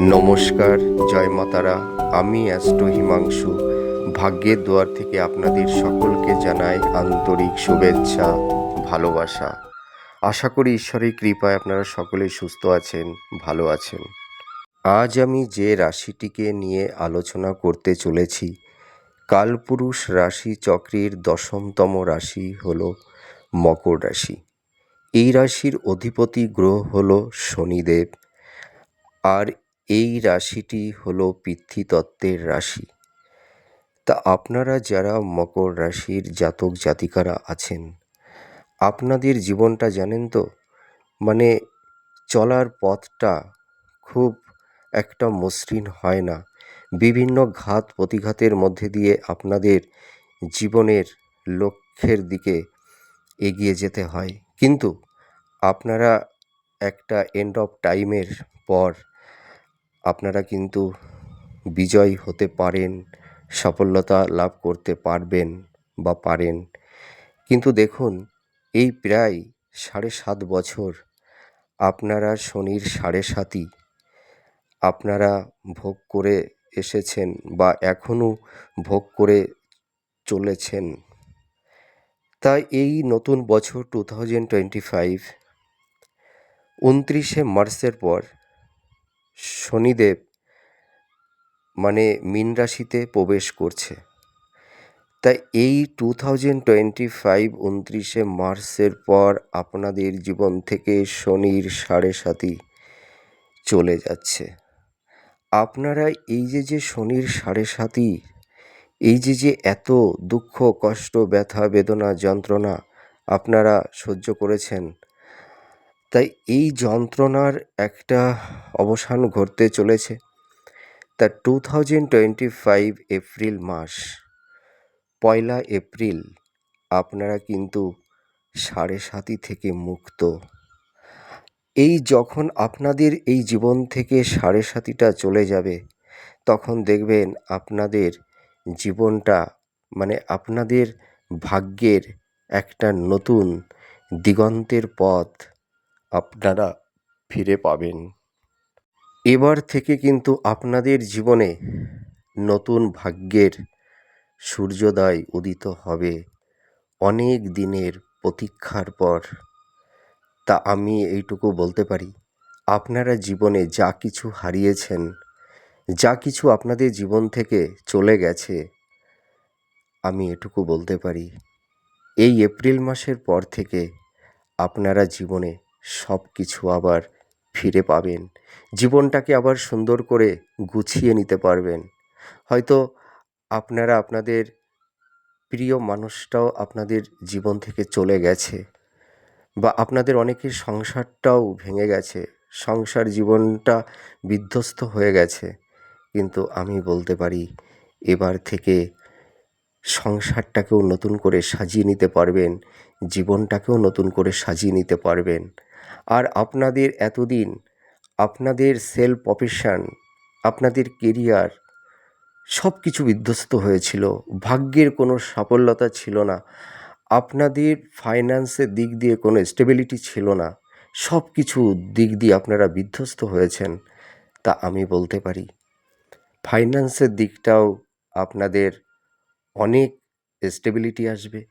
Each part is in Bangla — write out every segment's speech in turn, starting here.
নমস্কার, জয় মাতারা আমি অ্যাস্ট্রো হিমাংশু। ভাগ্যের দুয়ার থেকে আপনাদের সকলকে জানাই আন্তরিক শুভেচ্ছা, ভালোবাসা। আশা করি ঈশ্বরের কৃপায় আপনারা সকলেই সুস্থ আছেন, ভালো আছেন। আজ আমি যে রাশিটিকে নিয়ে আলোচনা করতে চলেছি, কালপুরুষ রাশি চক্রের দশমতম রাশি হল মকর রাশি। এই রাশির অধিপতি গ্রহ হল শনিদেব। আর এই রাশিটি হলো পিতৃতত্ত্বের রাশি। তা আপনারা যারা মকর রাশির জাতক জাতিকারা আছেন, আপনাদের জীবনটা জানেন তো? মানে চলার পথটা খুব একটা মসৃণ হয় না। বিভিন্ন ঘাত প্রতিঘাতের মধ্যে দিয়ে আপনাদের জীবনের লক্ষ্যের দিকে এগিয়ে যেতে হয়। কিন্তু আপনারা একটা এন্ড অফ টাইমের পর আপনারা কিন্তু বিজয় হতে পারেন, সফলতা লাভ করতে পারবেন বা পারেন। কিন্তু দেখুন, এই প্রায় সাড়ে সাত বছর আপনারা শনির সাড়ে সাতই আপনারা ভোগ করে এসেছেন বা এখনও ভোগ করে চলেছেন। তাই এই নতুন বছর টু থাউজেন্ড টোয়েন্টি ফাইভ উনত্রিশে মার্চের পর শনিদেব মানে মীন রাশিতে প্রবেশ করছে। তাই এই টু থাউজেন্ড টোয়েন্টি ফাইভ উনত্রিশে মার্চের পর আপনাদের জীবন থেকে শনির সাড়ে সাতি চলে যাচ্ছে। আপনারা এই যে যে শনির সাড়ে সাতি এই যে যে এত দুঃখ, কষ্ট, ব্যথা, বেদনা, যন্ত্রণা আপনারা সহ্য করেছেন তাই এই যন্ত্রণার একটা অবসান ঘটতে চলেছে। তা two thousand twenty five April মাস, পয়লা এপ্রিল, আপনারা কিন্তু সাড়ে সাতি থেকে মুক্ত। এই যখন আপনাদের এই জীবন থেকে সাড়ে সাতিটা চলে যাবে, তখন দেখবেন আপনাদের জীবনটা মানে আপনাদের ভাগ্যের একটা নতুন দিগন্তের পথ আপনারা ফিরে পাবেন। এবার থেকে কিন্তু আপনাদের জীবনে নতুন ভাগ্যের সূর্যোদয় উদিত হবে অনেক দিনের প্রতীক্ষার পর। তা আমি এইটুকু বলতে পারি, আপনারা জীবনে যা কিছু হারিয়েছেন, যা কিছু আপনাদের জীবন থেকে চলে গেছে, আমি এটুকু বলতে পারি, এই এপ্রিল মাসের পর থেকে আপনারা জীবনে সব কিছু আবার ফিরে পাবেন। জীবনটাকে আবার সুন্দর করে গুছিয়ে নিতে পারবেন। হয়তো আপনারা আপনাদের প্রিয় মানুষটাও আপনাদের জীবন থেকে চলে গেছে বা আপনাদের অনেকের সংসারটাও ভেঙে গেছে। সংসার জীবনটা বিধ্বস্ত হয়ে গেছে। কিন্তু আমি বলতে পারি, এবার থেকে সংসারটাকেও নতুন করে সাজিয়ে নিতে পারবেন, জীবনটাকেও নতুন করে সাজিয়ে নিতে পারবেন। আর আপনাদের এতদিন আপনাদের সেলফ প্রফেশন, আপনাদের কেরিয়ার সব কিছু বিধ্বস্ত হয়েছিল। ভাগ্যের কোনো সাফল্যতা ছিল না। আপনাদের ফাইন্যান্সের দিক দিয়ে কোনো স্টেবিলিটি ছিল না। সব কিছু দিক দিয়ে আপনারা বিধ্বস্ত হয়েছেন, তা আমি বলতে পারি। ফাইন্যান্সের দিকটাও আপনাদের অনেক স্টেবিলিটি আসবে।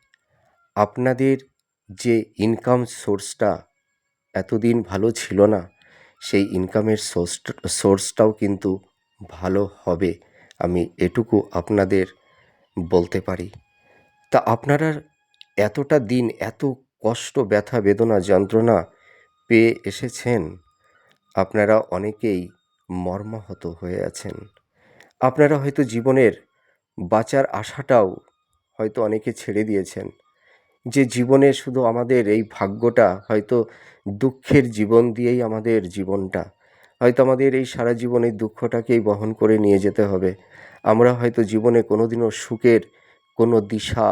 আপনাদের যে ইনকাম সোর্সটা এতদিন ভালো ছিল না, সেই ইনকামের সোর্স সোর্সটাও কিন্তু ভালো হবে, আমি এটুকু আপনাদের বলতে পারি। তা আপনারা এতটা দিন, এত কষ্ট, ব্যথা, বেদনা, যন্ত্রণা পেয়ে এসেছেন? আপনারা অনেকেই মর্মাহত হয়ে আছেন। আপনারা হয়তো জীবনের বাঁচার আশাটাও হয়তো অনেকে ছেড়ে দিয়েছেন। যে জীবনে শুধু আমাদের এই ভাগ্যটা হয়তো দুঃখের জীবন দিয়েই আমাদের জীবনটা, হয়তো আমাদের এই সারা জীবনের দুঃখটাকেই বহন করে নিয়ে যেতে হবে। আমরা হয়তো জীবনে কোনোদিনও সুখের কোনো দিশা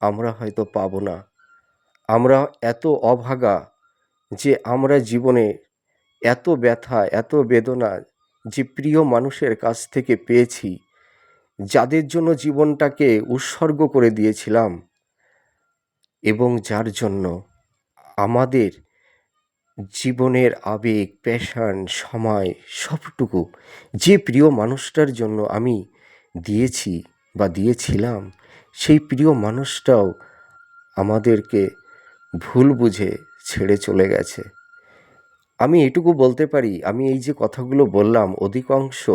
আমরা হয়তো পাবো না। আমরা এত অভাগা যে আমরা জীবনে এত ব্যথা, এত বেদনা যে প্রিয় মানুষের কাছ থেকে পেয়েছি, যাদের জন্য জীবনটাকে উৎসর্গ করে দিয়েছিলাম এবং যার জন্য আমাদের জীবনের আবেগ, প্যাশন, সময় সবটুকু যে প্রিয় মানুষটার জন্য আমি দিয়েছি বা দিয়েছিলাম, সেই প্রিয় মানুষটাও আমাদেরকে ভুল বুঝে ছেড়ে চলে গেছে। আমি এটুকু বলতে পারি, আমি এই যে কথাগুলো বললাম, অধিকাংশ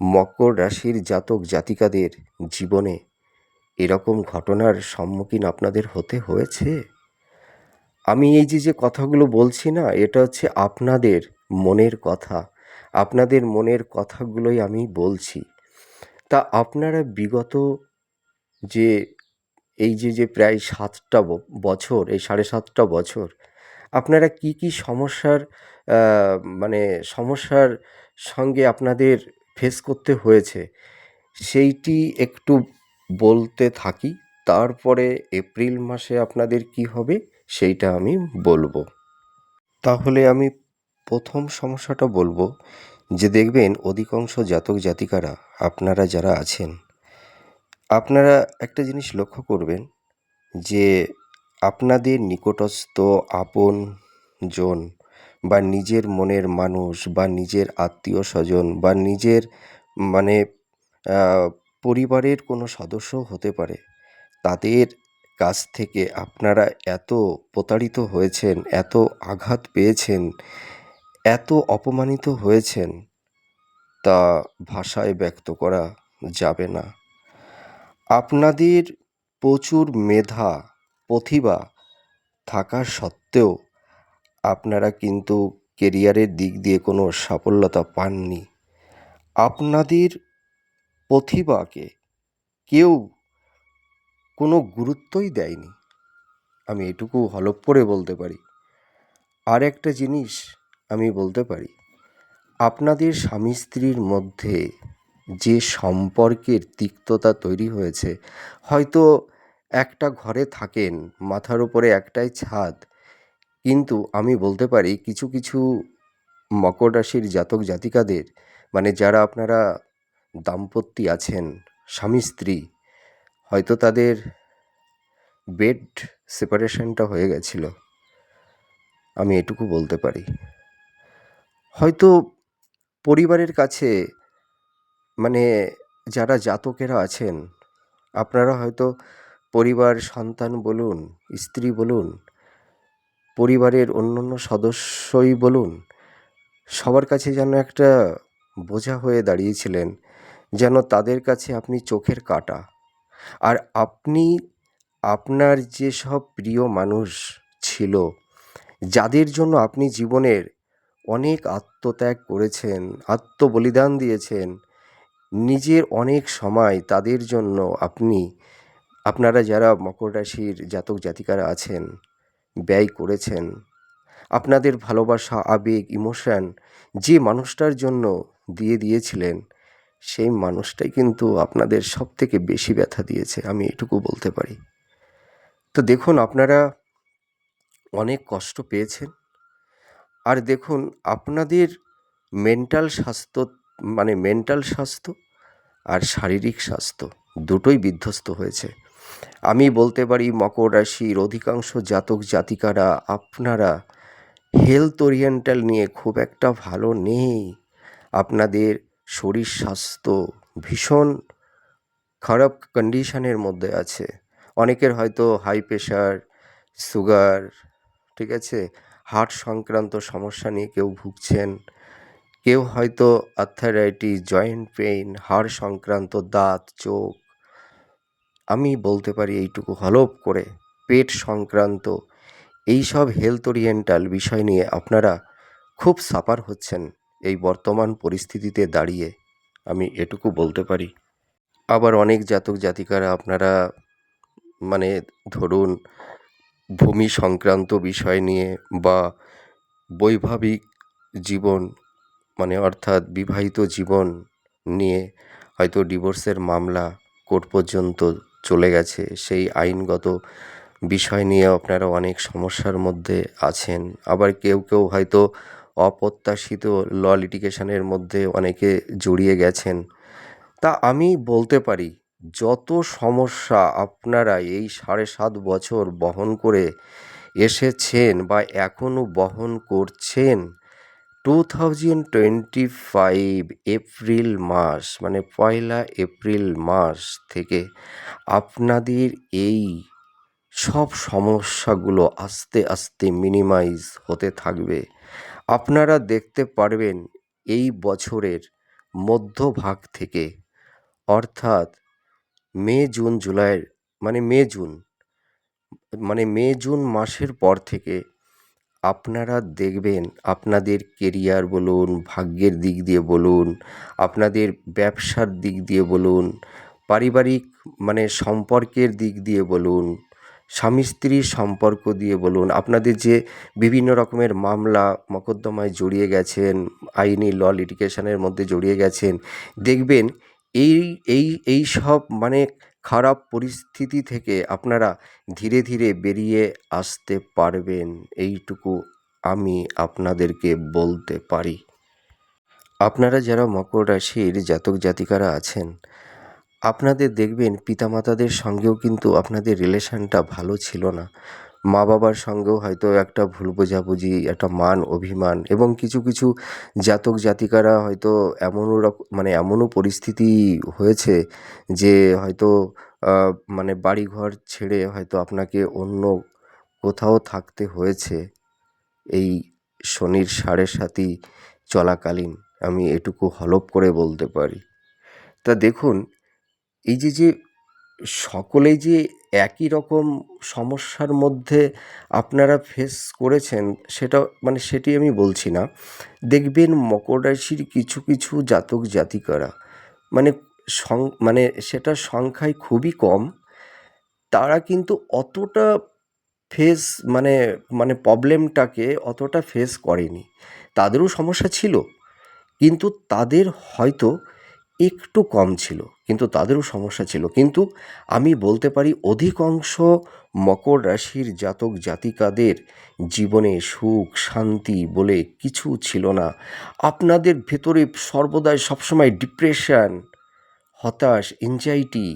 মকর রাশির জাতক জাতিকাদের জীবনে এরকম ঘটনার সম্মুখীন আপনাদের হতে হয়েছে? আমি এই যে যে কথাগুলো বলছি না, এটা হচ্ছে আপনাদের মনের কথা। আপনাদের মনের কথাগুলোই আমি বলছি। তা আপনারা বিগত যে, এই যে যে প্রায় সাতটা বছর, এই সাড়ে সাতটা বছর, আপনারা কি কি সমস্যার মানে সমস্যার সঙ্গে আপনাদের ফেস করতে হয়েছে? সেইটি একটু বলতে থাকি, তারপরে এপ্রিল মাসে আপনাদের কি হবে সেইটা আমি বলব। তাহলে আমি প্রথম সমস্যাটা বলব যে দেখবেন অধিকাংশ জাতক জাতিকারা আপনারা যারা আছেন, আপনারা একটা জিনিস লক্ষ্য করবেন যে আপনাদের নিকটস্থ আপন জন বা নিজের মনের মানুষ বা নিজের আত্মীয় স্বজন বা নিজের মানে পরিবারের কোনো সদস্য হতে পারে। তাদের কাছ থেকে আপনারা এত প্রতারিত হয়েছেন, এত আঘাত পেয়েছেন, এত অপমানিত হয়েছেন, তা ভাষায় ব্যক্ত করা যাবে না। আপনাদের প্রচুর মেধা, প্রতিভা থাকা সত্ত্বেও আপনারা কিন্তু কেরিয়ারের দিক দিয়ে কোনো সাফল্যতা পাননি। আপনাদের প্রতিভাকে কেউ কোনো গুরুত্বই দেয়নি। আমি এটুকু হলপ করে বলতে পারি। আর একটা জিনিস আমি বলতে পারি। আপনাদের স্বামী স্ত্রীর মধ্যে যে সম্পর্কের তিক্ততা তৈরি হয়েছে, হয়তো একটা ঘরে থাকেন, মাথার উপরে একটাই ছাদ, কিন্তু আমি বলতে পারি কিছু কিছু মকর রাশির জাতক জাতিকাদের মানে যারা আপনারা দাম্পত্যি আছেন স্বামী স্ত্রী, হয়তো তাদের বেড সেপারেশনটা হয়ে গেছিল। আমি এটুকু বলতে পারি। হয়তো পরিবারের কাছে মানে যারা জাতকেরা আছেন, আপনারা হয়তো পরিবার, সন্তান বলুন, স্ত্রী বলুন, পরিবারের অন্যান্য সদস্যই বলুন, সবার কাছে যেন একটা বোঝা হয়ে দাঁড়িয়েছিলেন যেন তাদের কাছে আপনি চোখের কাটা। আর আপনি, আপনার যেসব প্রিয় মানুষ ছিল, যাদের জন্য আপনি জীবনের অনেক আত্মত্যাগ করেছেন, আত্মবলিদান দিয়েছেন, নিজের অনেক সময় তাদের জন্য আপনি, আপনারা যারা মকর রাশির জাতক জাতিকারা আছেন, ব্যয় করেছেন, আপনাদের ভালোবাসা, আবেগ, ইমোশন যে মানুষটার জন্য দিয়ে দিয়েছিলেন সেই মানুষটাই কিন্তু আপনাদের সব থেকে বেশি ব্যথা দিয়েছে, আমি এটুকু বলতে পারি। তো দেখুন, আপনারা অনেক কষ্ট পেয়েছেন। আর দেখুন, আপনাদের মেন্টাল স্বাস্থ্য মানে মেন্টাল স্বাস্থ্য আর শারীরিক স্বাস্থ্য দুটোই বিধ্বস্ত হয়েছে। আমি বলতে পারি, মকর রাশির অধিকাংশ জাতক জাতিকারা আপনারা হেলথ ওরিয়েন্টাল নিয়ে খুব একটা ভালো নেই। আপনাদের শরীর স্বাস্থ্য ভীষণ খারাপ কন্ডিশনের মধ্যে আছে। অনেকের হয়তো হাই প্রেশার সুগার ঠিক আছে? হার্ট সংক্রান্ত সমস্যা নিয়ে কেউ ভুগছেন, কেউ হয়তো আর্থারাইটিস জয়েন্ট পেইন হাড় সংক্রান্ত দাঁত, চোখ। আমি বলতে পারি এইটুকু হলপ করে পেট সংক্রান্ত এই সব হেলথ ওরিয়েন্টাল বিষয় নিয়ে আপনারা খুব সাফার হচ্ছেন। এই বর্তমান পরিস্থিতিতে দাঁড়িয়ে আমি এটুকু বলতে পারি। আবার অনেক জাতক জাতিকারা আপনারা মানে ধরুন ভূমি সংক্রান্ত বিষয় নিয়ে বা বৈবাহিক জীবন মানে অর্থাৎ বিবাহিত জীবন নিয়ে হয়তো ডিভোর্সের মামলা কোর্ট পর্যন্ত চলে গেছে, সেই আইনগত বিষয় নিয়ে আপনারা অনেক সমস্যার মধ্যে আছেন। আবার কেউ কেউ হয়তো অপ্রত্যাশিত ল লিটিগেশনের মধ্যে অনেকে জড়িয়ে গেছেন। তা আমি বলতে পারি, যত সমস্যা আপনারা এই সাড়ে সাত বছর বহন করে এসেছেন বা এখনও বহন করছেন two thousand twenty five April মাস মানে পয়লা এপ্রিল মাস থেকে আপনাদের এই সব সমস্যাগুলো আস্তে আস্তে মিনিমাইজ হতে থাকবে। আপনারা দেখতে পারবেন এই বছরের মধ্যভাগ থেকে। অর্থাৎ মে, জুন জুলাইয়ের মানে মে, জুন মানে মে, জুন মাসের পর থেকে আপনারা দেখবেন আপনাদের কেরিয়ার বলুন, ভাগ্যের দিক দিয়ে বলুন, আপনাদের ব্যবসার দিক দিয়ে বলুন, পারিবারিক মানে সম্পর্কের দিক দিয়ে বলুন স্বামী স্ত্রীর সম্পর্ক দিয়ে বলুন, আপনাদের যে বিভিন্ন রকমের মামলা, মকদ্দমায় জড়িয়ে গেছেন, আইনি ল লিটিগেশনের মধ্যে জড়িয়ে গেছেন, দেখবেন এই এই এই সব মানে খারাপ পরিস্থিতি থেকে আপনারা ধীরে ধীরে বেরিয়ে আসতে পারবেন। এইটুকু আমি আপনাদেরকে বলতে পারি। আপনারা যারা মকর রাশির জাতক জাতিকারা আছেন আপনাদের দেখবেন পিতামাতাদের সঙ্গেও কিন্তু আপনাদের রিলেশনটা ভালো ছিল না। মা বাবার সঙ্গেও হয়তো একটা ভুল বোঝাবুঝি, একটা মান অভিমান এবং কিছু কিছু জাতক জাতিকারা হয়তো এমনও মানে এমনও পরিস্থিতি হয়েছে যে হয়তো মানে বাড়িঘর ছেড়ে হয়তো আপনাকে অন্য কোথাও থাকতে হয়েছে। এই শনির সাড়ে সাতি চলাকালীন আমি এটুকু হলপ করে বলতে পারি। তা দেখুন এই যে যে সকলেই যে একই রকম সমস্যার মধ্যে আপনারা ফেস করেছেন, সেটা মানে সেটি আমি বলছি না। দেখবেন মকর রাশির কিছু কিছু জাতক জাতিকারা মানে সং মানে সেটা সংখ্যায় খুবই কম। তারা কিন্তু অতটা ফেস মানে মানে প্রবলেমটাকে অতটা ফেস করেনি। তাদেরও সমস্যা ছিল। কিন্তু তাদের হয়তো একটু কম ছিল, কিন্তু তাদেরও সমস্যা ছিল। কিন্তু আমি বলতে পারি অধিকাংশ মকর রাশির জাতক জাতিকাদের জীবনে সুখ, শান্তি বলে কিছু ছিল না। আপনাদের ভেতরে সর্বদাই সবসময় ডিপ্রেশন, হতাশ এনজাইটি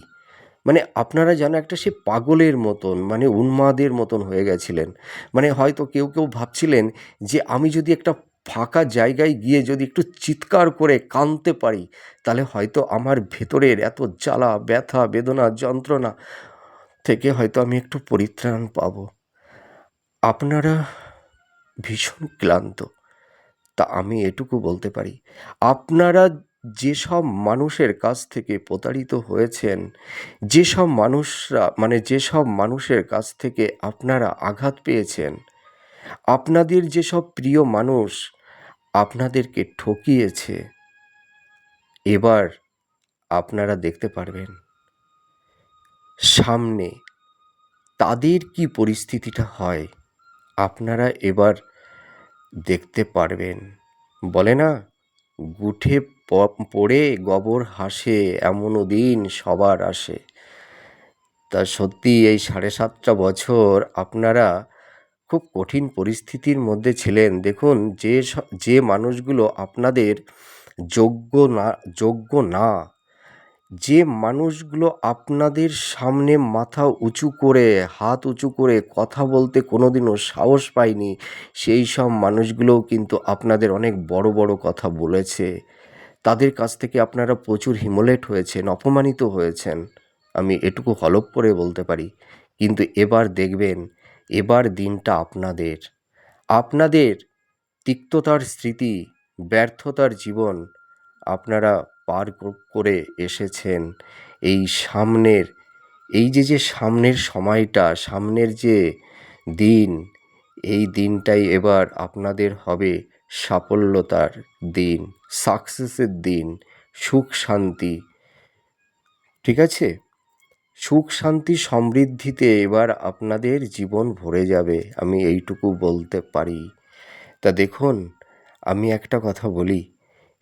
মানে আপনারা যেন একটা সে পাগলের মতন মানে উন্মাদের মতন হয়ে গেছিলেন। মানে হয়তো কেউ কেউ ভাবছিলেন যে আমি যদি একটা ফাঁকা জায়গায় গিয়ে যদি একটু চিৎকার করে কাঁদতে পারি, তাহলে হয়তো আমার ভেতরের এত জ্বালা, ব্যথা, বেদনা, যন্ত্রণা থেকে হয়তো আমি একটু পরিত্রাণ পাব। আপনারা ভীষণ ক্লান্ত, তা আমি এটুকু বলতে পারি। আপনারা যেসব মানুষের কাছ থেকে প্রতারিত হয়েছেন, যেসব মানুষরা মানে যেসব মানুষের কাছ থেকে আপনারা আঘাত পেয়েছেন, আপনাদের যেসব প্রিয় মানুষ আপনাদেরকে ঠকিয়েছে। এবার আপনারা দেখতে পারবেন। সামনে তাদের কি পরিস্থিতিটা হয়, আপনারা এবার দেখতে পারবেন। বলে না, গুঠে পড়ে গবর হাসে, এমনও দিন সবার আসে। তা সত্যি এই সাড়ে সাতটা বছর আপনারা খুব কঠিন পরিস্থিতির মধ্যে ছিলেন। দেখুন, যে যে মানুষগুলো আপনাদের যোগ্য না যোগ্য না, যে মানুষগুলো আপনাদের সামনে মাথা উঁচু করে, হাত উঁচু করে কথা বলতে কোনো দিনও সাহস পায়নি, সেই সব মানুষগুলোও কিন্তু আপনাদের অনেক বড় বড় কথা বলেছে। তাদের কাছ থেকে আপনারা প্রচুর হিমোলেট হয়েছেন, অপমানিত হয়েছেন। আমি এটুকু হলপ করে বলতে পারি। কিন্তু এবার দেখবেন এবার দিনটা আপনাদের। আপনাদের তিক্ততার স্মৃতি, ব্যর্থতার জীবন আপনারা পার করে এসেছেন। এই সামনের, এই যে যে সামনের সময়টা, সামনের যে দিন, এই দিনটাই এবার আপনাদের হবে সাফল্যতার দিন সাকসেসের দিন, সুখ শান্তি। ঠিক আছে? সুখ, শান্তি, সমৃদ্ধিতে এবার আপনাদের জীবন ভরে যাবে, আমি এইটুকু বলতে পারি। তা দেখুন, আমি একটা কথা বলি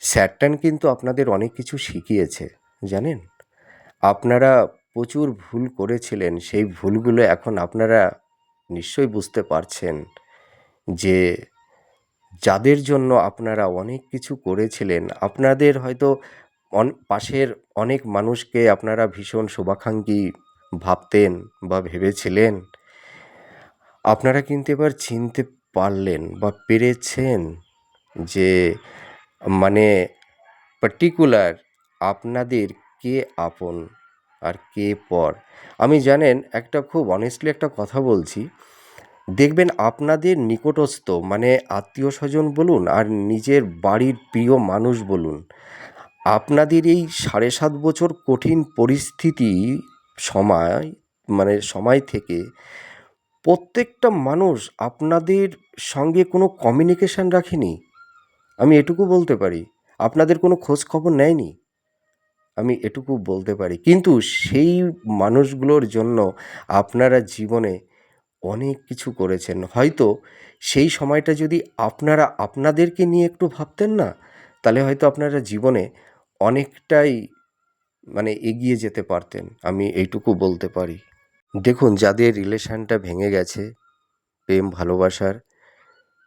স্যাটার্ন কিন্তু আপনাদের অনেক কিছু শিখিয়েছে, জানেন? আপনারা প্রচুর ভুল করেছিলেন, সেই ভুলগুলো এখন আপনারা নিশ্চয়ই বুঝতে পারছেন যে যাদের জন্য আপনারা অনেক কিছু করেছিলেন, আপনাদের হয়তো পাশের অনেক মানুষকে আপনারা ভীষণ শুভাকাঙ্ক্ষী ভাবতেন বা ভেবেছিলেন। আপনারা কিন্তু এবার চিনতে পারলেন বা পেরেছেন যে মানে পার্টিকুলার আপনাদের কে আপন আর কে পর। আমি জানেন, একটা খুব অনেস্টলি একটা কথা বলছি। দেখবেন আপনাদের নিকটস্থ মানে আত্মীয় স্বজন বলুন আর নিজের বাড়ির প্রিয় মানুষ বলুন আপনাদের এই সাড়ে সাত বছর কঠিন পরিস্থিতি সময় মানে সময় থেকে প্রত্যেকটা মানুষ আপনাদের সঙ্গে কোনো কমিউনিকেশান রাখেনি? আমি এটুকু বলতে পারি। আপনাদের কোনো খোঁজ খবর নেয়নি? আমি এটুকু বলতে পারি। কিন্তু সেই মানুষগুলোর জন্য আপনারা জীবনে অনেক কিছু করেছেন। হয়তো সেই সময়টা যদি আপনারা আপনাদেরকে নিয়ে একটু ভাবতেন না, তাহলে হয়তো আপনারা জীবনে অনেকটাই মানে এগিয়ে যেতে পারতেন, আমি এইটুকু বলতে পারি। দেখুন, যাদের রিলেশানটা ভেঙে গেছে, প্রেম, ভালোবাসার,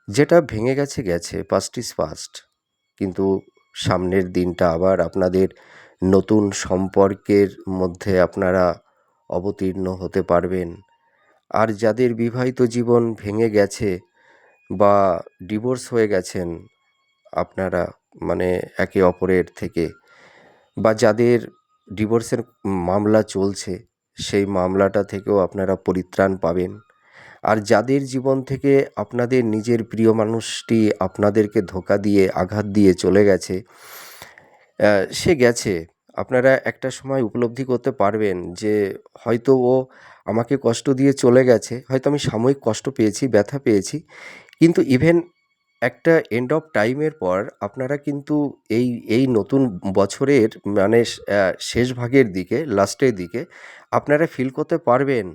যেটা ভেঙে গেছে গেছে পাস্ট ইজ পাস্ট কিন্তু সামনের দিনটা আবার আপনাদের নতুন সম্পর্কের মধ্যে আপনারা অবতীর্ণ হতে পারবেন। আর যাদের বিবাহিত জীবন ভেঙে গেছে বা ডিভোর্স হয়ে গেছেন, আপনারা মানে একে অপরের থেকে বা যাদের ডিভোর্সের মামলা চলছে, সেই মামলাটা থেকেও আপনারা পরিত্রাণ পাবেন। আর যাদের জীবন থেকে আপনাদের নিজের প্রিয় মানুষটি আপনাদেরকে ধোকা দিয়ে, আঘাত দিয়ে চলে গেছে সে গেছে। আপনারা একটা সময় উপলব্ধি করতে পারবেন যে হয়তো ও আমাকে কষ্ট দিয়ে চলে গেছে, হয়তো আমি সাময়িক কষ্ট পেয়েছি, ব্যথা পেয়েছি, কিন্তু ইভেন একটা এন্ড অফ টাইমের পর আপনারা কিন্তু এই এই নতুন বছরের মানে শেষ ভাগের দিকে লাস্টের দিকে আপনারা ফিল করতে পারবেন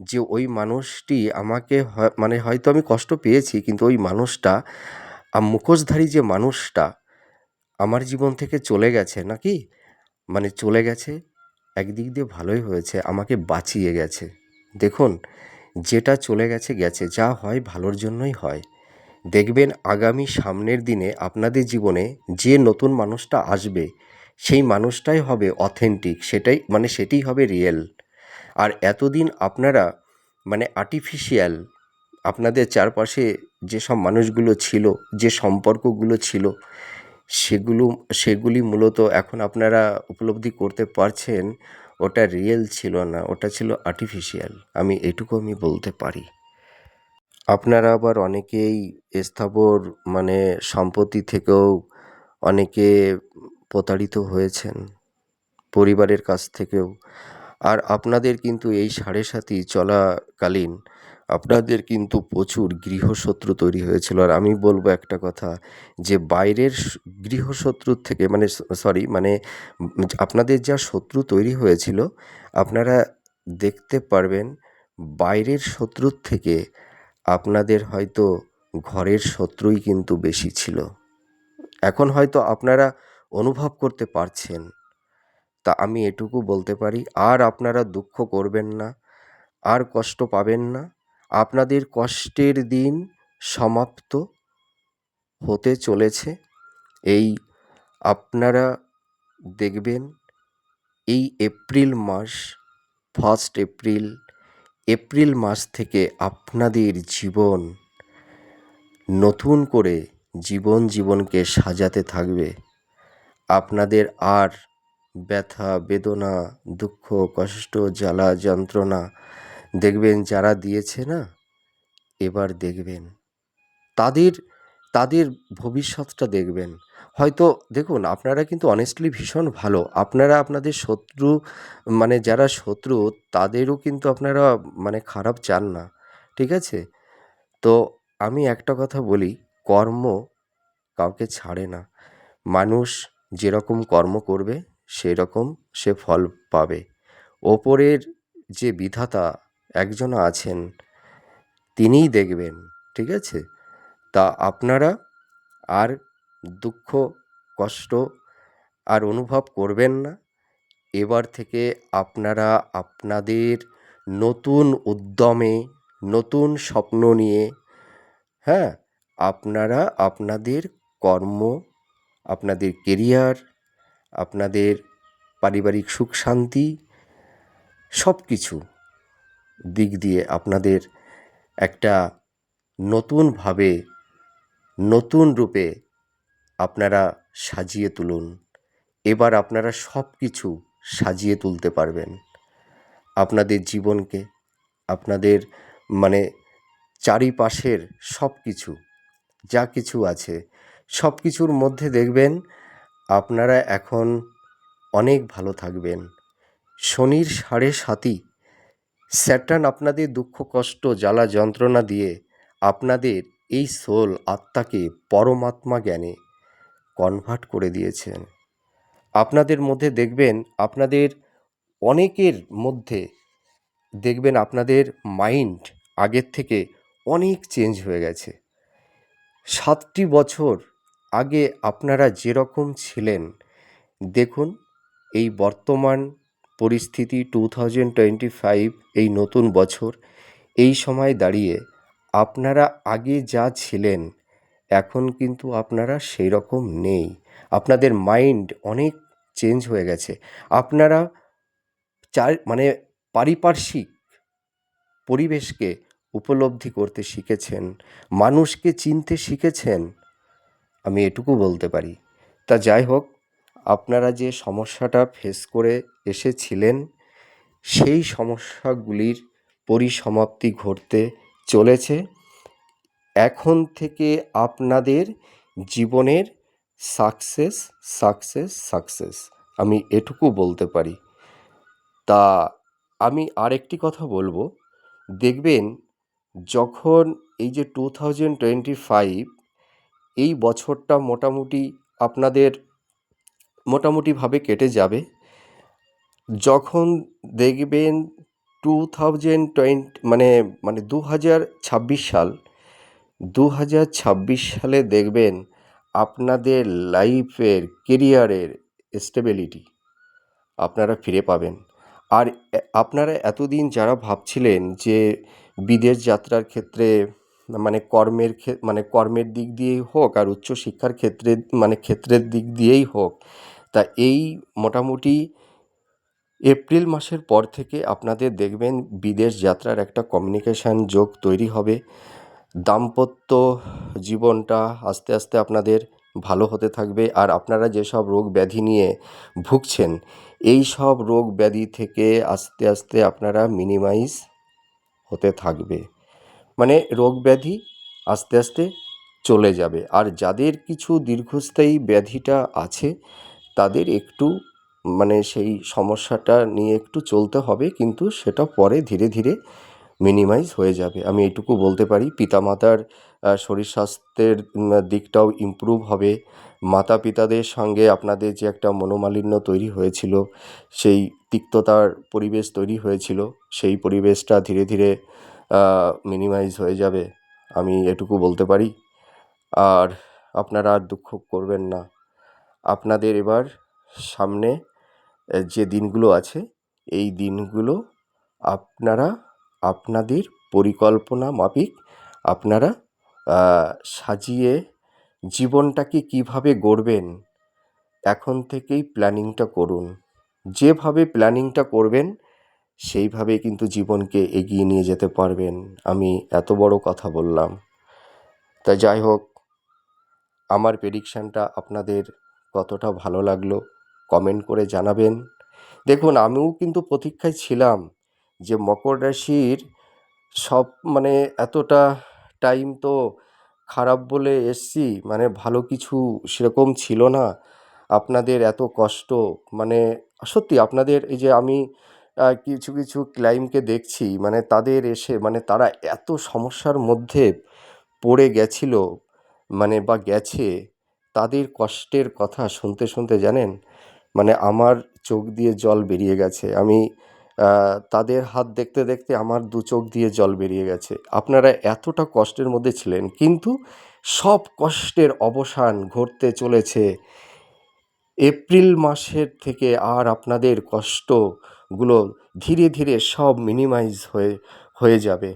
যে ওই মানুষটি আমাকে মানে হয়তো আমি কষ্ট পেয়েছি, কিন্তু ওই মানুষটা মুখোশধারী যে মানুষটা আমার জীবন থেকে চলে গেছে নাকি? মানে চলে গেছে, একদিক দিয়ে ভালোই হয়েছে, আমাকে বাঁচিয়ে গেছে। দেখুন, যেটা চলে গেছে গেছে। যা হয় ভালোর জন্যই হয়। দেখবেন আগামী সামনের দিনে আপনাদের জীবনে যে নতুন মানুষটা আসবে, সেই মানুষটাই হবে অথেন্টিক সেটাই মানে সেটাই হবে রিয়েল আর এতদিন আপনারা মানে আর্টিফিশিয়াল আপনাদের চারপাশে যেসব মানুষগুলো ছিল, যে সম্পর্কগুলো ছিল, সেগুলো, সেগুলি মূলত এখন আপনারা উপলব্ধি করতে পারছেন, ওটা রিয়েল ছিল না, ওটা ছিল আর্টিফিশিয়াল আমি এটুকু আমি বলতে পারি। আপনারা আবার অনেকেই স্থাবর মানে সম্পত্তি থেকেও অনেকে প্রতারিত হয়েছেন পরিবারের কাছ থেকেও। আর আপনাদের কিন্তু এই সাড়ে সাতি চলাকালীন আপনাদের কিন্তু প্রচুর গৃহশত্রু তৈরি হয়েছিল। আর আমি বলব একটা কথা যে বাইরের গৃহশত্রুর থেকে মানে সরি মানে আপনাদের যা শত্রু তৈরি হয়েছিল, আপনারা দেখতে পারবেন বাইরের শত্রুর থেকে আপনাদের হয়তো ঘরের শত্রুই কিন্তু বেশি ছিল। এখন হয়তো আপনারা অনুভব করতে পারছেন। তা আমি এটুকু বলতে পারি, আর আপনারা দুঃখ করবেন না, আর কষ্ট পাবেন না। আপনাদের কষ্টের দিন সমাপ্ত হতে চলেছে। এই আপনারা দেখবেন, এই এপ্রিল মাস ফার্স্ট এপ্রিল এপ্রিল মাস থেকে আপনাদের জীবন নতুন করে জীবন জীবনকে সাজাতে থাকবে। আপনাদের আর ব্যথা, বেদনা, দুঃখ, কষ্ট, জ্বালা, যন্ত্রণা দেখবেন যারা দিয়েছে না, এবার দেখবেন। তাদের তাদের ভবিষ্যৎটা দেখবেন। হয়তো দেখুন, আপনারা কিন্তু অনেস্টলি ভীষণ ভালো। আপনারা আপনাদের শত্রু মানে যারা শত্রু, তাদেরও কিন্তু আপনারা মানে খারাপ চান না, ঠিক আছে? তো আমি একটা কথা বলি, কর্ম কাউকে ছাড়ে না। মানুষ যেরকম কর্ম করবে সেই রকম সে ফল পাবে। ওপরের যে বিধাতা একজন আছেন, তিনিই দেখবেন, ঠিক আছে? তা আপনারা আর দুঃখ, কষ্ট আর অনুভব করবেন না। এবার থেকে আপনারা আপনাদের নতুন উদ্যমে, নতুন স্বপ্ন নিয়ে হ্যাঁ আপনারা আপনাদের কর্ম, আপনাদের কেরিয়ার আপনাদের পারিবারিক সুখ শান্তি সব কিছু দিক দিয়ে আপনাদের একটা নতুনভাবে, নতুন রূপে আপনারা সাজিয়ে তুলুন। এবার আপনারা সব কিছু সাজিয়ে তুলতে পারবেন। আপনাদের জীবনকে, আপনাদের মানে চারিপাশের সব কিছু যা কিছু আছে সব কিছুর মধ্যে দেখবেন আপনারা এখন অনেক ভালো থাকবেন। শনির সাড়ে সাতই, স্যাটার্ন আপনাদের দুঃখ, কষ্ট, জ্বালা, যন্ত্রণা দিয়ে আপনাদের এই সোল আত্মাকে পরমাত্মা জ্ঞানে কনভার্ট করে দিয়েছেন। আপনাদের মধ্যে দেখবেন, আপনাদের অনেকের মধ্যে দেখবেন আপনাদের মাইন্ড আগের থেকে অনেক চেঞ্জ হয়ে গেছে। সাতটি বছর আগে আপনারা যেরকম ছিলেন, দেখুন এই বর্তমান পরিস্থিতি টু থাউজেন্ড টোয়েন্টি ফাইভ এই নতুন বছর, এই সময় দাঁড়িয়ে আপনারা আগে যা ছিলেন এখন কিন্তু আপনারা সেই রকম নেই। আপনাদের মাইন্ড অনেক চেঞ্জ হয়ে গেছে। আপনারা চার মানে পারিপার্শ্বিক পরিবেশকে উপলব্ধি করতে শিখেছেন, মানুষকে চিনতে শিখেছেন, আমি এটুকু বলতে পারি। তা যাই হোক, আপনারা যে সমস্যাটা ফেস করে এসেছিলেন, সেই সমস্যাগুলির পরিসমাপ্তি ঘটতে চলেছে। এখন থেকে আপনাদের জীবনের সাকসেস সাকসেস সাকসেস আমি এটুকু বলতে পারি। তা আমি আরেকটি কথা বলব। দেখবেন, যখন এই যে টু থাউজেন্ড টোয়েন্টি ফাইভ এই বছরটা মোটামুটি আপনাদের মোটামুটিভাবে কেটে যাবে। যখন দেখবেন টু থাউজেন্ড টোয়েন্টি মানে মানে দু হাজার ছাব্বিশ সাল দু হাজার ছাব্বিশ সালে দেখবেন আপনাদের লাইফের কেরিয়ারের স্টেবিলিটি আপনারা ফিরে পাবেন। আর আপনারা এতদিন যারা ভাবছিলেন যে বিদেশ যাত্রার ক্ষেত্রে মানে কর্মের মানে কর্মের দিক দিয়েই হোক আর উচ্চশিক্ষার ক্ষেত্রে মানে ক্ষেত্রের দিক দিয়েই হোক, তা এই মোটামুটি এপ্রিল মাসের পর থেকে আপনাদের দেখবেন বিদেশ যাত্রার একটা কমিউনিকেশান যোগ তৈরি হবে। দাম্পত্য জীবনটা আস্তে আস্তে আপনাদের ভালো হতে থাকবে। আর আপনারা যেসব রোগ ব্যাধি নিয়ে ভুগছেন, এই সব রোগ ব্যাধি থেকে আস্তে আস্তে আপনারা মিনিমাইজ হতে থাকবে। মানে রোগ ব্যাধি আস্তে আস্তে চলে যাবে। আর যাদের কিছু দীর্ঘস্থায়ী ব্যাধিটা আছে, তাদের একটু মানে সেই সমস্যাটা নিয়ে একটু চলতে হবে, কিন্তু সেটা পরে ধীরে ধীরে মিনিমাইজ হয়ে যাবে। আমি এইটুকু বলতে পারি, পিতামাতার শরীর স্বাস্থ্যের দিকটাও ইমপ্রুভ হবে। মাতা পিতাদের সঙ্গে আপনাদের যে একটা মনোমালিন্য তৈরি হয়েছিল, সেই তিক্ততার পরিবেশ তৈরি হয়েছিল, সেই পরিবেশটা ধীরে ধীরে মিনিমাইজ হয়ে যাবে। আমি এটুকু বলতে পারি। আর আপনারা আর দুঃখ করবেন না। আপনাদের এবার সামনে যে দিনগুলো আছে, এই দিনগুলো আপনারা আপনাদের পরিকল্পনা মাফিক আপনারা সাজিয়ে জীবনটাকে কীভাবে গড়বেন, এখন থেকেই প্ল্যানিংটা করুন। যেভাবে প্ল্যানিংটা করবেন, সেইভাবে কিন্তু জীবনকে এগিয়ে নিয়ে যেতে পারবেন, আমি এত বড় কথা বললাম। তা যাই হোক, আমার প্রেডিকশানটা আপনাদের কতটা ভালো লাগল কমেন্ট করে জানাবেন। দেখুন, আমিও কিন্তু প্রতীক্ষায় ছিলাম যে মকর রাশির সব মানে এতটা টাইম তো খারাপ বলে এসছি মানে ভালো কিছু সেরকম ছিল না। আপনাদের এত কষ্ট মানে সত্যি আপনাদের এই যে আমি কিছু কিছু ক্লাইমকে দেখছি মানে তাদের এসে মানে তারা এত সমস্যার মধ্যে পড়ে গেছিল মানে বা গেছে, তাদের কষ্টের কথা শুনতে শুনতে জানেন? মানে আমার চোখ দিয়ে জল বেরিয়ে গেছে। আমি তাদের হাত দেখতে দেখতে আমার দু চোখ দিয়ে জল বেরিয়ে গেছে। আপনারা এতটা কষ্টের মধ্যে ছিলেন, কিন্তু সব কষ্টের অবসান ঘটতে চলেছে। এপ্রিল মাসের থেকে আর আপনাদের কষ্টগুলো ধীরে ধীরে সব মিনিমাইজ হয়ে হয়ে যাবে।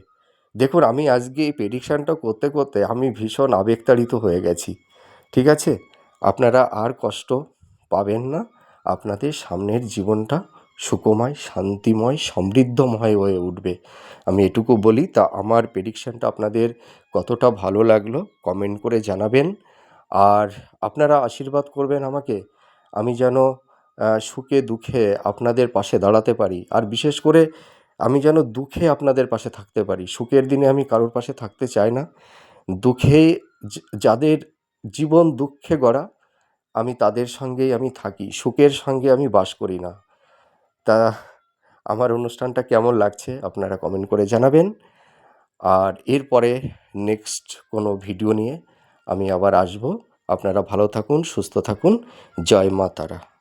দেখুন, আমি আজকে এই প্রেডিকশানটা করতে করতে আমি ভীষণ আবেগতাড়িত হয়ে গেছি। ঠিক আছে? আপনারা আর কষ্ট পাবেন না। আপনাদের সামনের জীবনটা সুখময় শান্তিময়, সমৃদ্ধময় হয়ে উঠবে। আমি এটুকু বলি, তা আমার প্রেডিকশানটা আপনাদের কতটা ভালো লাগল কমেন্ট করে জানাবেন। আর আপনারা আশীর্বাদ করবেন আমাকে, আমি যেন সুখে দুঃখে আপনাদের পাশে দাঁড়াতে পারি। আর বিশেষ করে, আমি যেন দুঃখে আপনাদের পাশে থাকতে পারি। সুখের দিনে আমি কারোর পাশে থাকতে চাই না। দুঃখে যাদের জীবন দুঃখে গড়া, আমি তাদের সঙ্গেই আমি থাকি। সুখের সঙ্গে আমি বাস করি না। তা আমার অনুষ্ঠানটা কেমন লাগছে আপনারা কমেন্ট করে জানাবেন। আর এরপরে নেক্সট কোনো ভিডিও নিয়ে আমি আবার আসব। আপনারা ভালো থাকুন, সুস্থ থাকুন। জয় মা তারা।